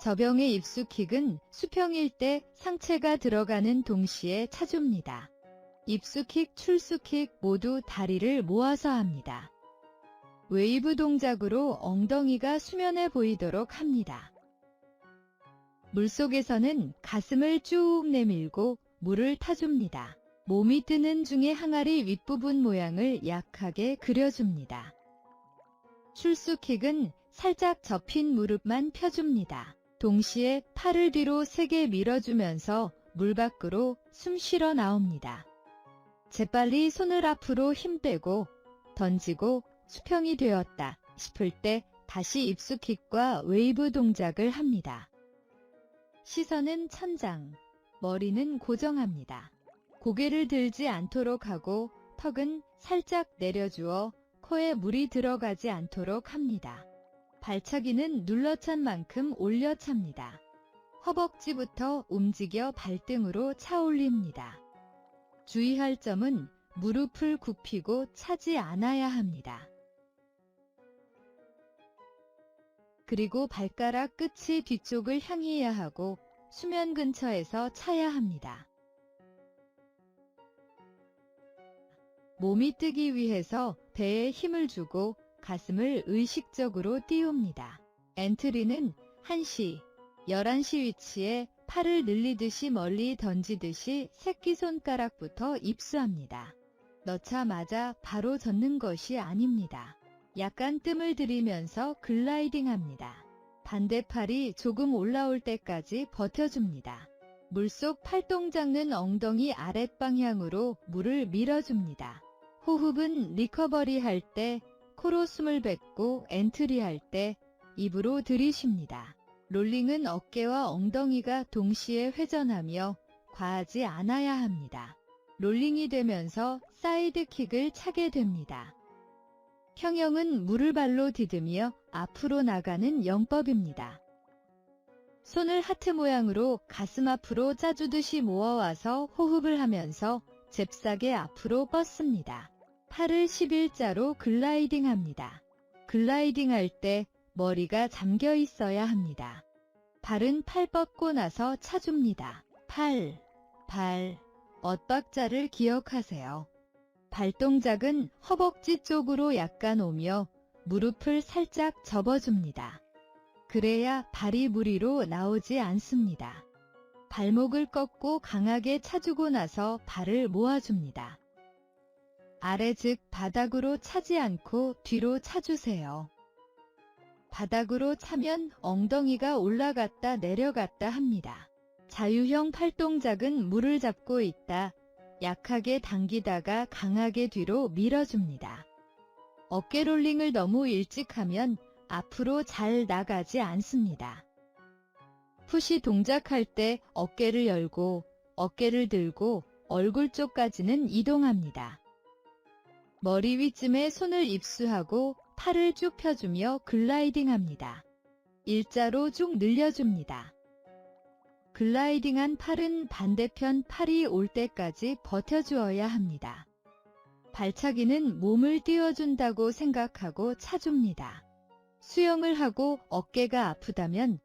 저병의 입수킥은 수평일 때 상체가 들어가는 동시에 차줍니다. 입수킥, 출수킥 모두 다리를 모아서 합니다. 웨이브 동작으로 엉덩이가 수면에 보이도록 합니다. 물속에서는 가슴을 쭉 내밀고 물을 타줍니다. 몸이 뜨는 중에 항아리 윗부분 모양을 약하게 그려줍니다. 출수킥은 살짝 접힌 무릎만 펴줍니다. 동시에 팔을 뒤로 세게 밀어주면서 물 밖으로 숨 쉬러 나옵니다. 재빨리 손을 앞으로 힘 빼고 던지고 수평이 되었다 싶을 때 다시 입수킥과 웨이브 동작을 합니다. 시선은 천장, 머리는 고정합니다. 고개를 들지 않도록 하고 턱은 살짝 내려주어 코에 물이 들어가지 않도록 합니다. 발차기는 눌러찬 만큼 올려찹니다. 허벅지부터 움직여 발등으로 차 올립니다. 주의할 점은 무릎을 굽히고 차지 않아야 합니다. 그리고 발가락 끝이 뒤쪽을 향해야 하고 수면 근처에서 차야 합니다. 몸이 뜨기 위해서 배에 힘을 주고 가슴을 의식적으로 띄웁니다. 엔트리는 1시, 11시 위치에 팔을 늘리듯이 멀리 던지듯이 새끼손가락부터 입수합니다. 넣자마자 바로 젓는 것이 아닙니다. 약간 뜸을 들이면서 글라이딩 합니다. 반대팔이 조금 올라올 때까지 버텨줍니다. 물속 팔동 잡는 엉덩이 아랫방향으로 물을 밀어줍니다. 호흡은 리커버리 할 때 코로 숨을 뱉고 엔트리 할 때 입으로 들이쉽니다. 롤링은 어깨와 엉덩이가 동시에 회전하며 과하지 않아야 합니다. 롤링이 되면서 사이드킥을 차게 됩니다. 평형은 물을 발로 디디며 앞으로 나가는 영법입니다. 손을 하트 모양으로 가슴 앞으로 짜주듯이 모아와서 호흡을 하면서 잽싸게 앞으로 뻗습니다. 팔을 11자로 글라이딩 합니다. 글라이딩 할 때 머리가 잠겨 있어야 합니다. 발은 팔 뻗고 나서 차줍니다. 팔, 발, 엇박자를 기억하세요. 발동작은 허벅지 쪽으로 약간 오며 무릎을 살짝 접어줍니다. 그래야 발이 무리로 나오지 않습니다. 발목을 꺾고 강하게 차주고 나서 발을 모아줍니다. 아래 즉 바닥으로 차지 않고 뒤로 차주세요. 바닥으로 차면 엉덩이가 올라갔다 내려갔다 합니다. 자유형 팔동작은 물을 잡고 있다. 약하게 당기다가 강하게 뒤로 밀어줍니다. 어깨 롤링을 너무 일찍 하면 앞으로 잘 나가지 않습니다. 푸시 동작할 때 어깨를 열고 어깨를 들고 얼굴 쪽까지는 이동합니다. 머리 위쯤에 손을 입수하고 팔을 쭉 펴주며 글라이딩 합니다. 일자로 쭉 늘려줍니다. 글라이딩한 팔은 반대편 팔이 올 때까지 버텨주어야 합니다. 발차기는 몸을 띄워준다고 생각하고 차줍니다. 수영을 하고 어깨가 아프다면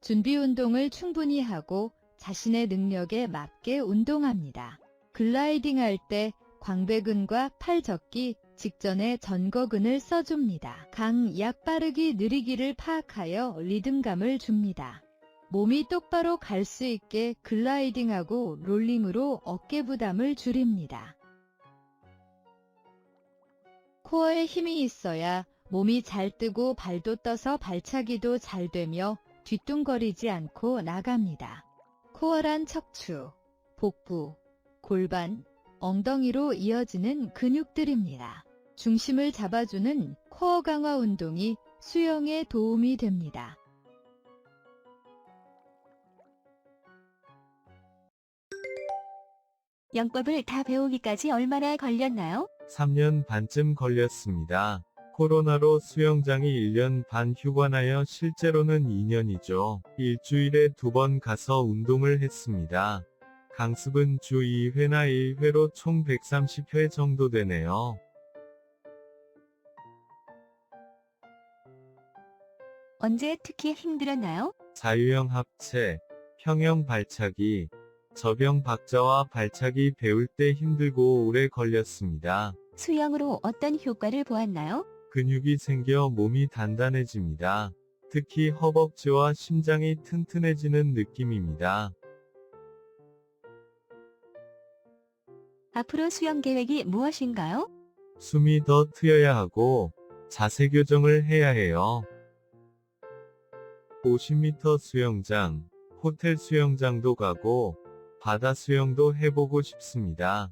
준비 운동을 충분히 하고 자신의 능력에 맞게 운동합니다. 글라이딩 할 때 광배근과 팔 접기 직전에 전거근을 써줍니다. 강, 약 빠르기, 느리기를 파악하여 리듬감을 줍니다. 몸이 똑바로 갈 수 있게 글라이딩하고 롤링으로 어깨 부담을 줄입니다. 코어에 힘이 있어야 몸이 잘 뜨고 발도 떠서 발차기도 잘 되며 뒤뚱거리지 않고 나갑니다. 코어란 척추, 복부, 골반, 엉덩이로 이어지는 근육들입니다. 중심을 잡아주는 코어 강화 운동이 수영에 도움이 됩니다. 영법을 다 배우기까지 얼마나 걸렸나요? 3년 반쯤 걸렸습니다. 코로나로 수영장이 1년 반 휴관하여 실제로는 2년이죠. 일주일에 두 번 가서 운동을 했습니다. 강습은 주 2회나 1회로 총 130회 정도 되네요. 언제 특히 힘들었나요? 자유형 합체, 평형 발차기, 저병 박자와 발차기 배울 때 힘들고 오래 걸렸습니다. 수영으로 어떤 효과를 보았나요? 근육이 생겨 몸이 단단해집니다. 특히 허벅지와 심장이 튼튼해지는 느낌입니다. 앞으로 수영 계획이 무엇인가요? 숨이 더 트여야 하고 자세 교정을 해야 해요. 50m 수영장, 호텔 수영장도 가고 바다 수영도 해보고 싶습니다.